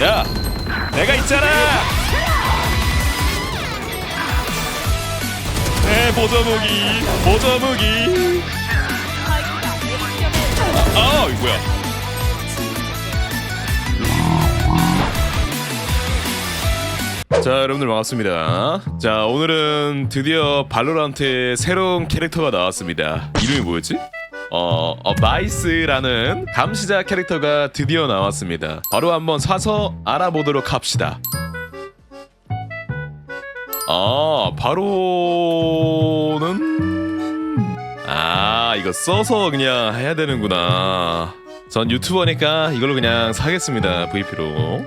야, 내가 있잖아. 내 보조 무기, 보조 무기. 아, 이거 뭐야? 자 여러분들 반갑습니다 자 오늘은 드디어 발로란트의 새로운 캐릭터가 나왔습니다 이름이 뭐였지? 어, 어 마이스라는 감시자 캐릭터가 드디어 나왔습니다. 바로 한번 사서 알아보도록 합시다. 아 바로는? 아 이거 써서 그냥 해야 되는구나. 전 유튜버니까 이걸로 그냥 사겠습니다 VP로.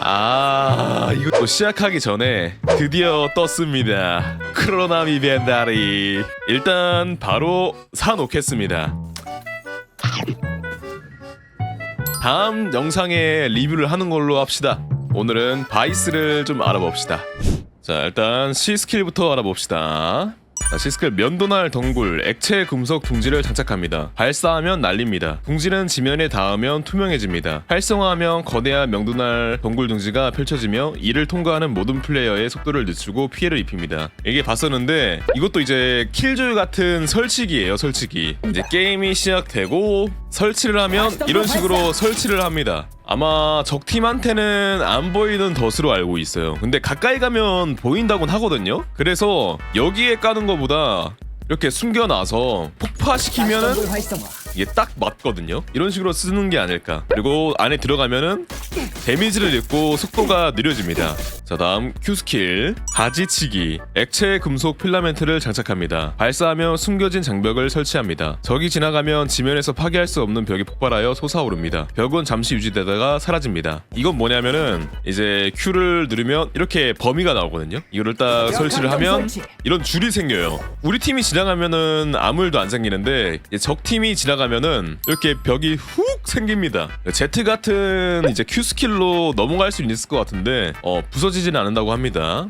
아 이거 또 시작하기 전에 드디어 떴습니다 크로나미 벤다리. 일단 바로 사놓겠습니다. 다음 영상에 리뷰를 하는 걸로 합시다. 오늘은 바이스를 좀 알아봅시다. 자 일단 C 스킬부터 알아봅시다. 자, 시스클 면도날 덩굴 액체 금속 둥지를 장착합니다. 발사하면 날립니다. 둥지는 지면에 닿으면 투명해집니다. 활성화하면 거대한 명도날 덩굴 둥지가 펼쳐지며 이를 통과하는 모든 플레이어의 속도를 늦추고 피해를 입힙니다. 이게 봤었는데 이것도 이제 킬조이 같은 설치기예요. 설치기. 이제 게임이 시작되고 설치를 하면 이런 식으로 설치를 합니다. 아마 적팀한테는 안 보이는 덫으로 알고 있어요. 근데 가까이 가면 보인다곤 하거든요. 그래서 여기에 까는 것보다 이렇게 숨겨놔서 폭파시키면은 이게 딱 맞거든요. 이런 식으로 쓰는 게 아닐까. 그리고 안에 들어가면은 데미지를 입고 속도가 느려집니다. 자 다음 Q 스킬 가지치기 액체 금속 필라멘트를 장착합니다. 발사하며 숨겨진 장벽을 설치합니다. 적이 지나가면 지면에서 파괴할 수 없는 벽이 폭발하여 솟아오릅니다. 벽은 잠시 유지되다가 사라집니다. 이건 뭐냐면은 이제 Q를 누르면 이렇게 범위가 나오거든요. 이거를 딱 설치를 하면 이런 줄이 생겨요. 우리 팀이 지나가면은 아무 일도 안 생기는데 적 팀이 지나가면은 이렇게 벽이 훅 생깁니다. Z 같은 이제 Q 스킬로 넘어갈 수 있을 것 같은데 어, 부서 지지는 않는다고 합니다.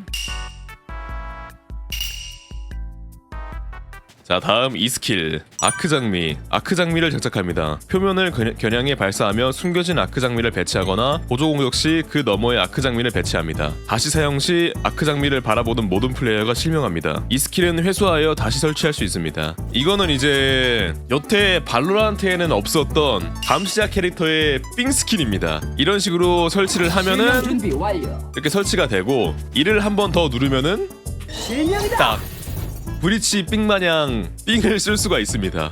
자 다음 이 스킬. 아크 장미. 아크 장미를 장착합니다. 표면을 겨- 겨냥해 발사하며 숨겨진 아크 장미를 배치하거나 보조 공격 시 그 너머에 아크 장미를 배치합니다. 다시 사용 시 아크 장미를 바라보는 모든 플레이어가 실명합니다. 이 스킬은 회수하여 다시 설치할 수 있습니다. 이거는 이제 여태 발로란트에는 없었던 감시자 캐릭터의 삥 스킬입니다. 이런 식으로 설치를 하면은. 이렇게 설치가 되고 이를 한 번 더 누르면은 실명이다. 딱 브리치 삥 마냥 삥을 쓸 수가 있습니다.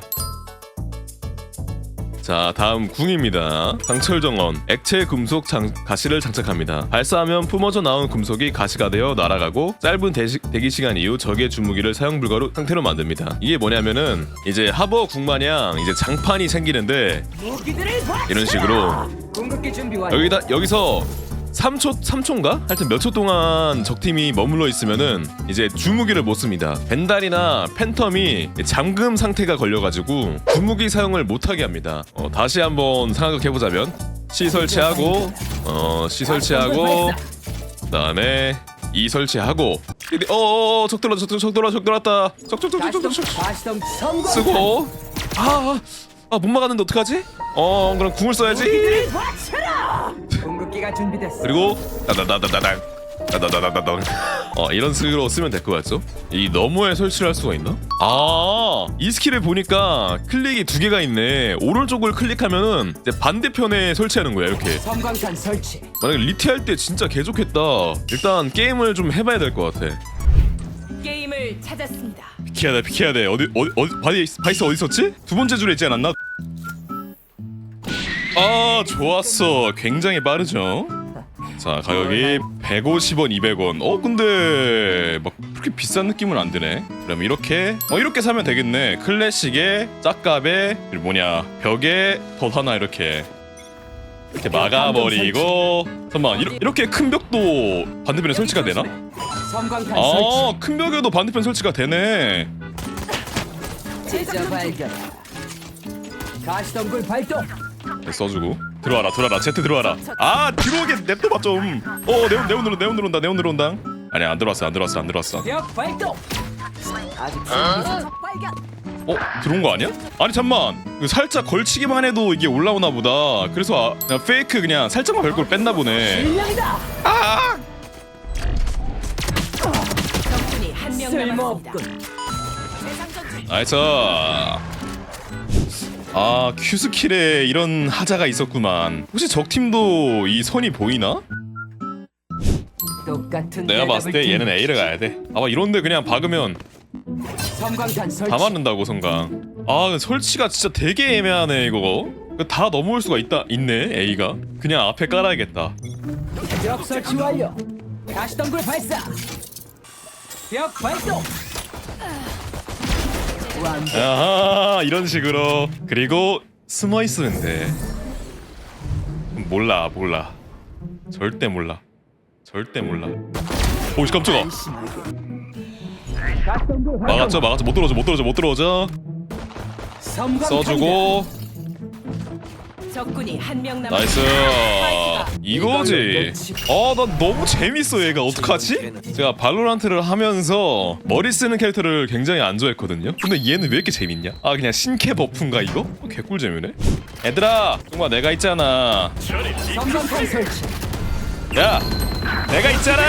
자 다음 궁입니다. 강철 정원 액체 금속 장, 가시를 장착합니다. 발사하면 뿜어져 나온 금속이 가시가 되어 날아가고 짧은 대시, 대기 시간 이후 적의 주무기를 사용 불가로 상태로 만듭니다. 이게 뭐냐면은 이제 하버 궁 마냥 이제 장판이 생기는데. 이런 식으로. 여기다 여기서 3초 3초인가? 하여튼 몇 초 동안 적팀이 머물러 있으면은 이제 주무기를 못 씁니다. 벤달이나 팬텀이 잠금 상태가 걸려가지고 주무기 사용을 못하게 합니다. 어, 다시 한번 생각해 보자면 C 설치하고 어 C 설치하고 그다음에 E 설치하고 근데 어어 적 들어 적적 들어 적 들어왔다 적적적적적. 쓰고 아아 못 막았는데 어떡하지? 어 그럼 궁을 써야지. 공격기가 준비됐어. 그리고 다다다다다당 다다다다다당 어 이런 식으로 쓰면 될 것 같죠? 이 너머에 설치를 할 수가 있나? 아이 스킬을 보니까 클릭이 두 개가 있네 오른쪽을 클릭하면은 이제 반대편에 설치하는 거야 이렇게 섬광탄 설치. 만약에 리티할 때 진짜 개 좋겠다 일단 게임을 좀 해봐야 될 것 같아 게임을 찾았습니다. 비켜야 돼 비켜야 돼 어디 어디 어디 바이스 바이스 어디 있었지? 두 번째 줄에 있지 않았나? 아 좋았어. 굉장히 빠르죠? 자 가격이 150원 200원. 어 근데 막 그렇게 비싼 느낌은 안 드네. 그럼 이렇게 어 이렇게 사면 되겠네. 클래식에 짝값에 그리고 뭐냐 벽에 덧 하나 이렇게. 이렇게 막아버리고. 잠깐만 이러, 이렇게 큰 벽도 반대편에 설치가 되나? 섬광탄 설치. 아큰 벽에도 반대편 설치가 되네. 제자 발견. 가시덤굴 발동. 네, 써주고 들어와라 들어와라 제트 들어와라 아 들어오게 냅둬봐 좀어 네온 네온 들어 네온 들어온다 네온 들어온다 아니 안 들어왔어 안 들어왔어 안 들어왔어 벽 발동. 아직 준비 발견. 어 들어온 거 아니야? 아니 잠만 이거 살짝 걸치기만 해도 이게 올라오나 보다 그래서 아, 그냥 페이크 그냥 살짝만 별걸 뺐나 보네. 아 적군이 한 명 남았습니다. 쓸모없군. 나이스 아 큐스킬에 이런 하자가 있었구만 혹시 적팀도 이 선이 보이나? 똑같은 내가 봤을 때 얘는 A를 가야 돼 아마 이런데 그냥 박으면 설치. 다 맞는다고 성강 아 근데 설치가 진짜 되게 애매하네 이거 그다 넘어올 수가 있다 있네 A가 그냥 앞에 깔아야겠다 벽 설치 완료. 다시 덩굴 발사. 벽 발동. 아하 이런 식으로. 그리고 숨어 있으면 돼 몰라 몰라. 절대 몰라. 절대 몰라. 오씨 깜짝아. 활성. 막았죠 막았죠. 못 들어오죠 못 들어오죠 못 들어오죠. 써주고 적군이 한 명 남았습니다. 나이스 이거지 아나 너무 재밌어 얘가 어떡하지? 제가 발로란트를 하면서 머리 쓰는 캐릭터를 굉장히 안 좋아했거든요 근데 얘는 왜 이렇게 재밌냐? 아 그냥 신캐 버프인가 이거? 어, 개꿀잼이네 얘들아 정말 내가 있잖아 설치. 야 내가 있잖아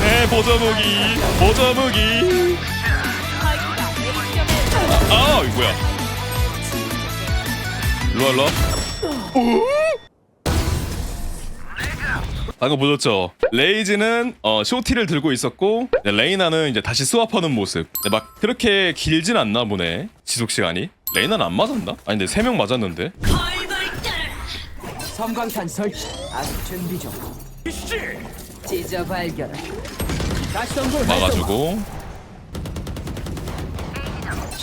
내 보조무기 보조무기 스파이크가 아 이거 뭐야 일로와 일로와 방금 보셨죠? 레이즈는 어, 쇼티를 들고 있었고 레이나는 이제 다시 스왑하는 모습 근데 막 그렇게 길진 않나 보네 지속 시간이 레이나는 안 맞았나? 아니 근데 세명 맞았는데 섬광탄 설치. 아직 준비 중. 찢어 발견. 막아주고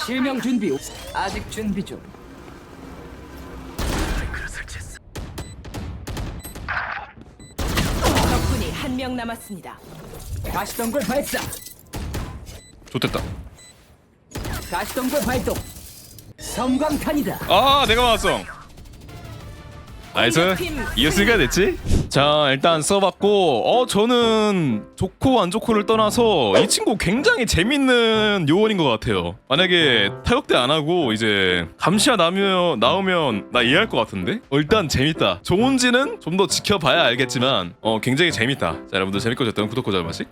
실명 준비. 아직 준비 중. 적군이 한 명 남았습니다. 다시 덩굴 발사. 좋됐다 다시 덩굴 발동. 섬광탄이다. 아 내가 맞았어 나이스 이겼으니까 됐지? 자 일단 써봤고 어 저는 좋고 안 좋고를 떠나서 이 친구 굉장히 재밌는 요원인 것 같아요. 만약에 타격대 안 하고 이제 감시야 나면, 나오면 나 이해할 것 같은데? 어, 일단 재밌다. 좋은지는 좀 더 지켜봐야 알겠지만 어 굉장히 재밌다. 자 여러분들 재밌게 보셨다면 구독, 고정 한 번씩